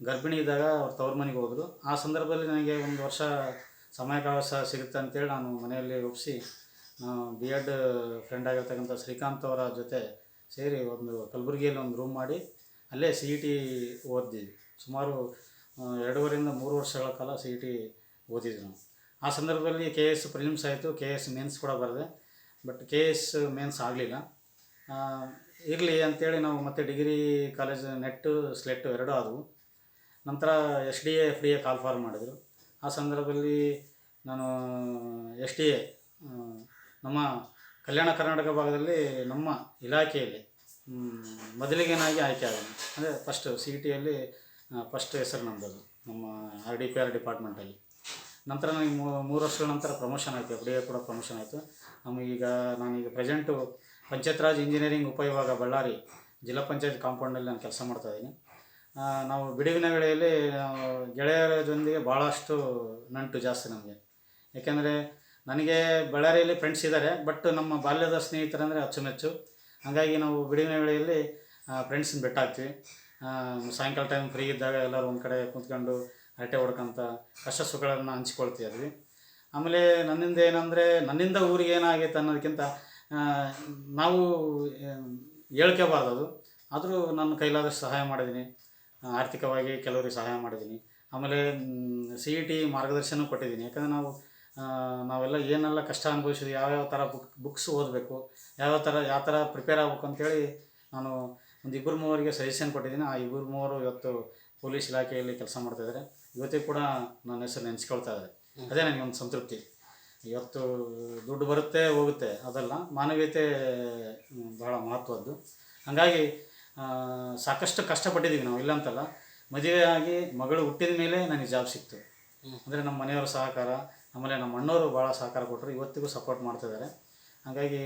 ಗರ್ಭಿಣಿ ಇದ್ದಾಗ ಅವ್ರು ತವ್ರ ಮನೆಗೆ ಹೋದರು. ಆ ಸಂದರ್ಭದಲ್ಲಿ ನನಗೆ ಒಂದು ವರ್ಷ ಸಮಯಾವಕಾಶ ಸಿಗುತ್ತೆ ಅಂತೇಳಿ ನಾನು ಮನೆಯಲ್ಲಿ ರೂಪಿಸಿ ಬಿ ಎಡ್ ಫ್ರೆಂಡ್ ಆಗಿರ್ತಕ್ಕಂಥ ಶ್ರೀಕಾಂತ್ ಅವರ ಜೊತೆ ಸೇರಿ ಒಂದು ಕಲಬುರಗಿಯಲ್ಲಿ ಒಂದು ರೂಮ್ ಮಾಡಿ, ಅಲ್ಲೇ ಸಿ ಇ ಟಿ ಓದಿದ್ವಿ ಸುಮಾರು ಎರಡೂವರೆಯಿಂದ ಮೂರು ವರ್ಷಗಳ ಕಾಲ ಸಿ ಇ ಟಿ ಓದಿದ್ವಿ ನಾವು ಆ ಸಂದರ್ಭದಲ್ಲಿ ಕೆ ಎಸ್ ಪ್ರಿಲಿಮ್ಸ್ ಆಯಿತು. ಕೆ ಎಸ್ ಮೇನ್ಸ್ ಕೂಡ ಬರೆದೆ. ಬಟ್ ಕೆ ಎಸ್ ಮೇನ್ಸ್ ಆಗಲಿಲ್ಲ. ಇರಲಿ ಅಂತೇಳಿ ನಾವು ಮತ್ತೆ ಡಿಗ್ರಿ, ಕಾಲೇಜ್ ನೆಟ್ಟು, ಸ್ಲೆಟ್ಟು ಎರಡೂ ಆದವು. ನಂತರ S D A, F D A call for ಮಾಡಿದರು. ಆ ಸಂದರ್ಭದಲ್ಲಿ ನಾನು, ಎಸ್ ಡಿ ಎ ನಮ್ಮ ಕಲ್ಯಾಣ ಕರ್ನಾಟಕ ಭಾಗದಲ್ಲಿ ನಮ್ಮ ಇಲಾಖೆಯಲ್ಲಿ ಮೊದಲಿಗೆನಾಗಿ ಆಯ್ಕೆ ಆಗೋಣ ಅಂದರೆ ಫಸ್ಟ್ ಸಿ ಇ ಟಿಯಲ್ಲಿ ಫಸ್ಟ್ ಹೆಸರು ನಮ್ಮದು ನಮ್ಮ ಆರ್ ಡಿ ಪಿ ಆರ್ ಡಿಪಾರ್ಟ್ಮೆಂಟಲ್ಲಿ ನಂತರ ನನಗೆ ಮೂರು ವರ್ಷಗಳ ನಂತರ ಪ್ರಮೋಷನ್ ಆಯಿತು ಎಫ್ ಡಿ ಎ ಕೂಡ ಪ್ರಮೋಷನ್ ಆಯಿತು. ನಮಗೀಗ ನಾನೀಗ ಪ್ರೆಸೆಂಟು ಪಂಚಾಯತ್ ಇಂಜಿನಿಯರಿಂಗ್ ಉಪವಿಭಾಗ ಬಳ್ಳಾರಿ ಜಿಲ್ಲಾ ಪಂಚಾಯತ್ ಕಾಂಪೌಂಡಲ್ಲಿ ನಾನು ಕೆಲಸ ಮಾಡ್ತಾಯಿದ್ದೀನಿ ನಾವು ಬಿಡುವಿನ ವೇಳೆಯಲ್ಲಿ ಗೆಳೆಯರದೊಂದಿಗೆ ಭಾಳಷ್ಟು ನಂಟು ಜಾಸ್ತಿ ನಮಗೆ. ಯಾಕೆಂದರೆ ನನಗೆ ಬಳ್ಳಾರಿಯಲ್ಲಿ ಫ್ರೆಂಡ್ಸ್ ಇದ್ದಾರೆ ಬಟ್ ನಮ್ಮ ಬಾಲ್ಯದ ಸ್ನೇಹಿತರಂದರೆ ಅಚ್ಚುಮೆಚ್ಚು. ಹಾಗಾಗಿ ನಾವು ಬಿಡುವಿನ ವೇಳೆಯಲ್ಲಿ ಫ್ರೆಂಡ್ಸನ್ನ ಬೆಟ್ಟಾಗ್ತೀವಿ ಸಾಯಂಕಾಲ ಟೈಮ್ ಫ್ರೀ ಇದ್ದಾಗ ಎಲ್ಲರೂ ಒಂದು ಕಡೆ ಕೂತ್ಕೊಂಡು ಹರಟೆ ಹೊಡ್ಕೊಂತ ಕಷ್ಟ ಸುಖಗಳನ್ನು ಹಂಚ್ಕೊಳ್ತಿದ್ವಿ ಆಮೇಲೆ ನನ್ನಿಂದ ಏನಂದರೆ, ನನ್ನಿಂದ ಊರಿಗೆ ಏನಾಗೈತೆ ಅನ್ನೋದಕ್ಕಿಂತ ನಾವು ಹೇಳ್ಕೋಬಾರ್ದು ಅದು ಆದರೂ ನನ್ನ ಕೈಲಾದಷ್ಟು ಸಹಾಯ ಮಾಡಿದ್ದೀನಿ. ಆರ್ಥಿಕವಾಗಿ ಕೆಲವರಿಗೆ ಸಹಾಯ ಮಾಡಿದ್ದೀನಿ. ಆಮೇಲೆ ಸಿ ಇ ಟಿ ಮಾರ್ಗದರ್ಶನ ಕೊಟ್ಟಿದ್ದೀನಿ. ಯಾಕಂದರೆ ನಾವು ನಾವೆಲ್ಲ ಏನೆಲ್ಲ ಕಷ್ಟ ಅನುಭವಿಸಿದ್ವಿ, ಯಾವ್ಯಾವ ಥರ ಬುಕ್, ಬುಕ್ಸ್ ಓದಬೇಕು ಯಾವ ಥರ ಯಾವ ಥರ ಪ್ರಿಪೇರ್ ಆಗಬೇಕು ಅಂತೇಳಿ ನಾನು ಒಂದು ಇಬ್ಬರು ಮೂವರಿಗೆ ಸಜೆಷನ್ ಕೊಟ್ಟಿದ್ದೀನಿ. ಆ ಇಬ್ಬರು ಮೂವರು ಇವತ್ತು ಪೊಲೀಸ್ ಇಲಾಖೆಯಲ್ಲಿ ಕೆಲಸ ಮಾಡ್ತಾಯಿದ್ದಾರೆ ಇವತ್ತಿಗೂ ಕೂಡ ನನ್ನ ಹೆಸರು ನೆನೆಸ್ಕೊಳ್ತಾ ಇದ್ದಾರೆ. ಅದೇ ನನಗೆ ಒಂದು ಸಂತೃಪ್ತಿ. ಇವತ್ತು ದುಡ್ಡು ಬರುತ್ತೆ ಹೋಗುತ್ತೆ. ಅದಲ್ಲ ಮಾನವೀಯತೆ ಬಹಳ ಮಹತ್ವದ್ದು. ಹಾಗಾಗಿ ಸಾಕಷ್ಟು ಕಷ್ಟಪಟ್ಟಿದ್ದೀವಿ ನಾವು. ಇಲ್ಲ ಅಂತಲ್ಲ ಮದುವೆ ಆಗಿ ಮಗಳು ಹುಟ್ಟಿದ ಮೇಲೆ ನನಗೆ ಜಾಬ್ ಸಿಕ್ತು. ಅಂದರೆ ನಮ್ಮ ಮನೆಯವರ ಸಹಕಾರ ಆಮೇಲೆ ನಮ್ಮ ಅಣ್ಣವರು ಭಾಳ ಸಹಕಾರ ಕೊಟ್ಟರು. ಇವತ್ತಿಗೂ ಸಪೋರ್ಟ್ ಮಾಡ್ತಿದ್ದಾರೆ ಹಾಗಾಗಿ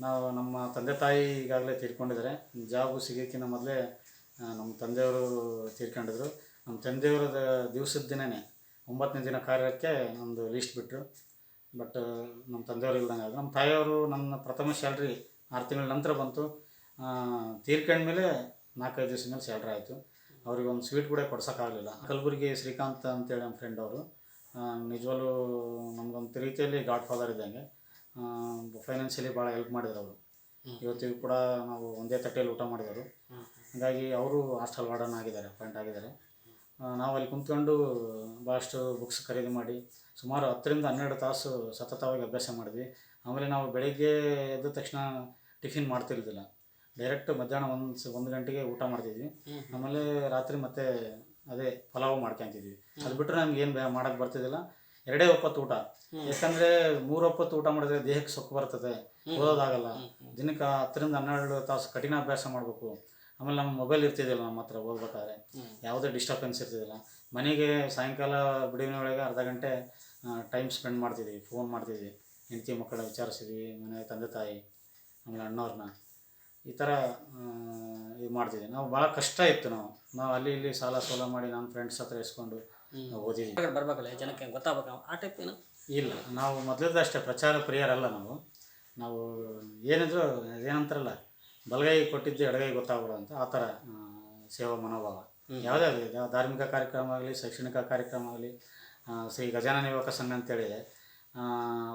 ನಾವು ನಮ್ಮ ತಂದೆ ತಾಯಿ ಈಗಾಗಲೇ ತೀರ್ಕೊಂಡಿದ್ದಾರೆ. ಜಾಬು ಸಿಗೋಕ್ಕಿಂತ ಮೊದಲೇ ನಮ್ಮ ತಂದೆಯವರು ತೀರ್ಕೊಂಡಿದ್ರು. ನಮ್ಮ ತಂದೆಯವರ ದಿವಸದ ದಿನವೇ ಒಂಬತ್ತನೇ ದಿನ ಕಾರ್ಯಕ್ಕೆ ಒಂದು ಲೀಸ್ಟ್ ಬಿಟ್ಟರು ಬಟ್ ನಮ್ಮ ತಂದೆಯವರು ಇಲ್ದಂಗೆ ಆದರು. ನಮ್ಮ ತಾಯಿಯವರು ನನ್ನ ಪ್ರಥಮ ಸ್ಯಾಲ್ರಿ ಆರು ತಿಂಗಳ ನಂತರ ಬಂತು. ತೀರ್ಕೊಂಡ್ಮೇಲೆ ನಾಲ್ಕೈದು ದಿವಸ ಮೇಲೆ ಸ್ಯಾಲ್ರಿ ಆಯಿತು. ಅವ್ರಿಗೆ ಒಂದು ಸ್ವೀಟ್ ಕೂಡ ಕೊಡ್ಸೋಕ್ಕಾಗಲಿಲ್ಲ. ಕಲಬುರಗಿ ಶ್ರೀಕಾಂತ್ ಅಂತೇಳಿ ನಮ್ಮ ಫ್ರೆಂಡ್ ಅವರು. ನಿಜವಾಗ್ಲೂ ನಮಗೊಂದು ರೀತಿಯಲ್ಲಿ ಗಾಡ್ ಫಾದರ್ ಇದ್ದಂಗೆ ಫೈನಾನ್ಷಿಯಲಿ ಭಾಳ ಹೆಲ್ಪ್ ಮಾಡಿದ್ರು ಅವರು. ಇವತ್ತಿಗೂ ಕೂಡ ನಾವು ಒಂದೇ ತಟ್ಟೆಯಲ್ಲಿ ಊಟ ಮಾಡಿದರು ಹಾಗಾಗಿ ಅವರು ಹಾಸ್ಟೆಲ್ ವಾರ್ಡನ್ ಆಗಿದ್ದಾರೆ ಅಪಾಯಿಂಟ್ ಆಗಿದ್ದಾರೆ. ನಾವು ಅಲ್ಲಿ ಕುಂತ್ಕೊಂಡು ಭಾಳಷ್ಟು ಬುಕ್ಸ್ ಖರೀದಿ ಮಾಡಿ ಸುಮಾರು ಹತ್ತರಿಂದ ಹನ್ನೆರಡು ತಾಸು ಸತತವಾಗಿ ಅಭ್ಯಾಸ ಮಾಡಿದ್ವಿ. ಆಮೇಲೆ ನಾವು ಬೆಳಗ್ಗೆ ಎದ್ದ ತಕ್ಷಣ ಟಿಫಿನ್ ಮಾಡ್ತಿರ್ಲಿಲ್ಲ ಡೈರೆಕ್ಟ್ ಮಧ್ಯಾಹ್ನ ಒಂದು ಒಂದು ಗಂಟೆಗೆ ಊಟ ಮಾಡ್ತಿದ್ವಿ. ಆಮೇಲೆ ರಾತ್ರಿ ಮತ್ತೆ ಅದೇ ಪಲಾವು ಮಾಡ್ಕೊಂತಿದ್ವಿ. ಅದು ಬಿಟ್ಟರೆ ನಮ್ಗೆ ಏನು ಮಾಡೋಕ್ಕೆ ಬರ್ತಿದ್ದಿಲ್ಲ. ಎರಡೇ ಒಪ್ಪತ್ತು ಊಟ. ಯಾಕಂದರೆ ಮೂರು ಒಪ್ಪತ್ತು ಊಟ ಮಾಡಿದ್ರೆ ದೇಹಕ್ಕೆ ಸೊಕ್ಕು ಬರ್ತದೆ. ಓದೋದಾಗಲ್ಲ. ದಿನಕ್ಕೆ ಹತ್ತರಿಂದ ಹನ್ನೆರಡು ತಾಸು ಕಠಿಣ ಅಭ್ಯಾಸ ಮಾಡಬೇಕು. ಆಮೇಲೆ ನಮ್ಮ ಮೊಬೈಲ್ ಇರ್ತಿದ್ದಿಲ್ಲ ನಮ್ಮ ಹತ್ರ ಓದ್ಬೇಕಾದ್ರೆ ಯಾವುದೇ ಡಿಸ್ಟರ್ಬೆನ್ಸ್ ಇರ್ತಿದ್ದಿಲ್ಲ. ಮನೆಗೆ ಸಾಯಂಕಾಲ ಬಿಡುವಿನ ಒಳಗೆ ಅರ್ಧ ಗಂಟೆ ಟೈಮ್ ಸ್ಪೆಂಡ್ ಮಾಡ್ತಿದ್ವಿ. ಫೋನ್ ಮಾಡ್ತಿದ್ವಿ. ಹೆಂಡತಿ ಮಕ್ಕಳ ವಿಚಾರಿಸಿದ್ವಿ ಮನೆ ತಂದೆ ತಾಯಿ ಆಮೇಲೆ ಅಣ್ಣವ್ರನ್ನ. ಈ ಥರ ಇದು ಮಾಡ್ತಿದ್ವಿ. ನಾವು ಭಾಳ ಕಷ್ಟ ಇತ್ತು ನಾವು. ನಾವು ಅಲ್ಲಿ ಇಲ್ಲಿ ಸಾಲ ಸೋಲ ಮಾಡಿ ನಮ್ಮ ಫ್ರೆಂಡ್ಸ್ ಹತ್ರ ಇಸ್ಕೊಂಡು ನಾವು ಓದಿದ್ವಿ ಬರ್ಬೇಕಲ್ಲ ಜನಕ್ಕೆ ಗೊತ್ತಾಗಬೇಕು? ಆ ಟೈಪ್ ಏನು? ಇಲ್ಲ. ನಾವು ಮೊದಲದಷ್ಟೇ ಅಷ್ಟೇ ಪ್ರಚಾರ ಪ್ರಿಯರಲ್ಲ ನಾವು. ನಾವು ಏನಿದ್ರು ಏನಂತಾರಲ್ಲ ಬಲಗೈ ಕೊಟ್ಟಿದ್ದು ಎಡಗೈ ಗೊತ್ತಾಗ್ಬಿಡು ಅಂತ ಆ ಥರ ಸೇವಾ ಮನೋಭಾವ. ಯಾವುದೇ ಆಗಲಿ ಧಾರ್ಮಿಕ ಕಾರ್ಯಕ್ರಮ ಆಗಲಿ ಶೈಕ್ಷಣಿಕ ಕಾರ್ಯಕ್ರಮ ಆಗಲಿ ಶ್ರೀ ಗಜಾನನ ಯುವಕ ಸಂಘ ಅಂತೇಳಿದೆ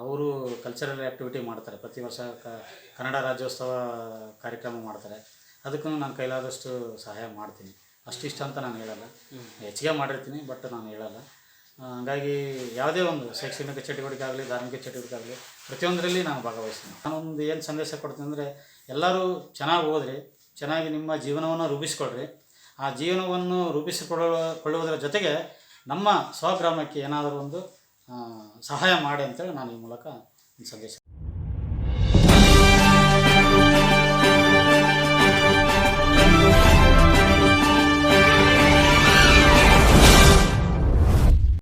ಅವರು ಕಲ್ಚರಲ್ ಆ್ಯಕ್ಟಿವಿಟಿ ಮಾಡ್ತಾರೆ. ಪ್ರತಿ ವರ್ಷ ಕ ಕನ್ನಡ ರಾಜ್ಯೋತ್ಸವ ಕಾರ್ಯಕ್ರಮ ಮಾಡ್ತಾರೆ. ಅದಕ್ಕೂ ನಾನು ಕೈಲಾದಷ್ಟು ಸಹಾಯ ಮಾಡ್ತೀನಿ. ಅಷ್ಟಿಷ್ಟ ಅಂತ ನಾನು ಹೇಳಲ್ಲ. ಹೆಚ್ಚಿಗೆ ಮಾಡಿರ್ತೀನಿ ಬಟ್ ನಾನು ಹೇಳಲ್ಲ. ಹಂಗಾಗಿ ಯಾವುದೇ ಒಂದು ಶೈಕ್ಷಣಿಕ ಚಟುವಟಿಕೆ ಆಗಲಿ ಧಾರ್ಮಿಕ ಚಟುವಟಿಕೆ ಆಗಲಿ ಪ್ರತಿಯೊಂದರಲ್ಲಿ ನಾನು ಭಾಗವಹಿಸ್ತೀನಿ. ನಾನೊಂದು ಏನು ಸಂದೇಶ ಕೊಡ್ತೀನಿ ಅಂದರೆ ಎಲ್ಲರೂ ಚೆನ್ನಾಗಿ ಓದ್ರಿ, ಚೆನ್ನಾಗಿ ನಿಮ್ಮ ಜೀವನವನ್ನು ರೂಪಿಸ್ಕೊಳ್ರಿ. ಆ ಜೀವನವನ್ನು ರೂಪಿಸಿಕೊಳ್ಳುವ ಕೊಳ್ಳುವುದರ ಜೊತೆಗೆ ನಮ್ಮ ಸ್ವಗ್ರಾಮಕ್ಕೆ ಏನಾದರೂ ಒಂದು ಸಹಾಯ ಮಾಡಿ ಅಂತೇಳಿ ನಾನು ಈ ಮೂಲಕ ಸಂದೇಶ